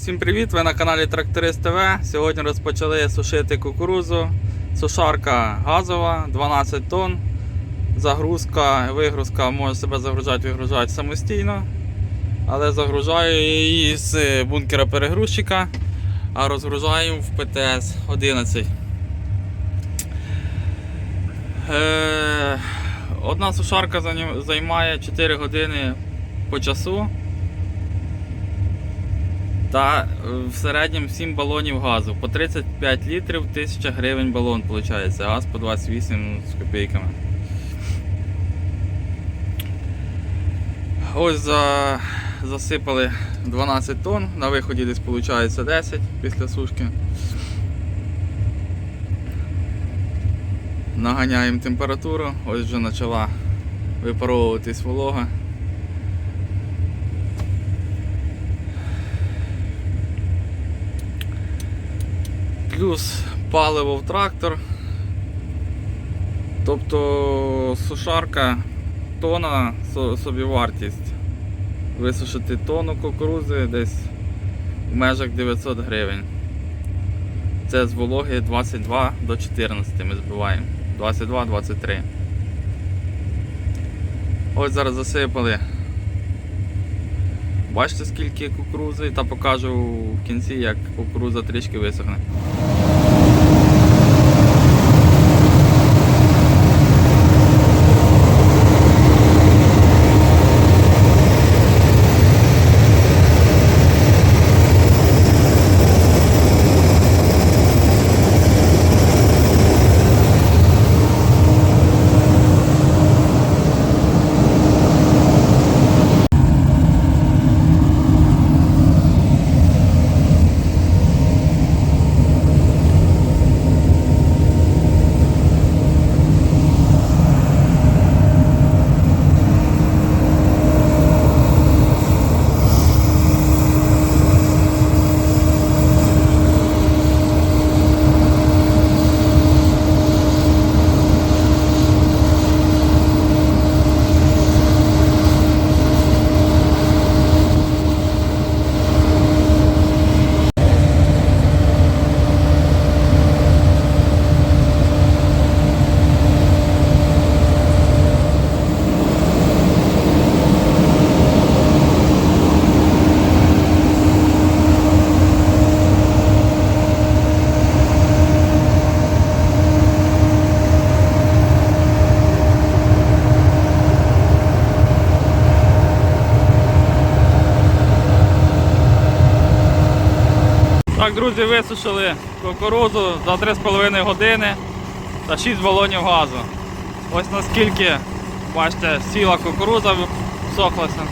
всім привіт! Ви на каналі Тракторист ТВ. Сьогодні розпочали сушити кукурузу. Сушарка газова, 12 тонн. Загрузка, вигрузка може себе загружати, вигружати самостійно. Але загружаю її з бункера перегрузчика, а розгружаємо в ПТС 11. Е, Одна сушарка займає 4 години по часу. Та е, в середньому 7 балонів газу. По 35 літрів 1000 гривень балон виходить. Газ по 28 з копійками. Ось за... засипали 12 тонн, на виході десь виходить 10 після сушки. Наганяємо температуру, ось вже почала випаровуватись волога. Плюс паливо в трактор. Тобто сушарка тона со- собівартість. Висушити тонну кукурузи десь в межах 900 гривень. Це з вологи 22 до 14 ми збиваємо. 22-23. Ось зараз засипали. Бачите скільки кукурузи, та покажу в кінці, як кукуруза трішки висохне. Так, друзі, висушили кукурузу за 3,5 години та 6 балонів газу. Ось наскільки, бачите, сіла кукуруза всохлася.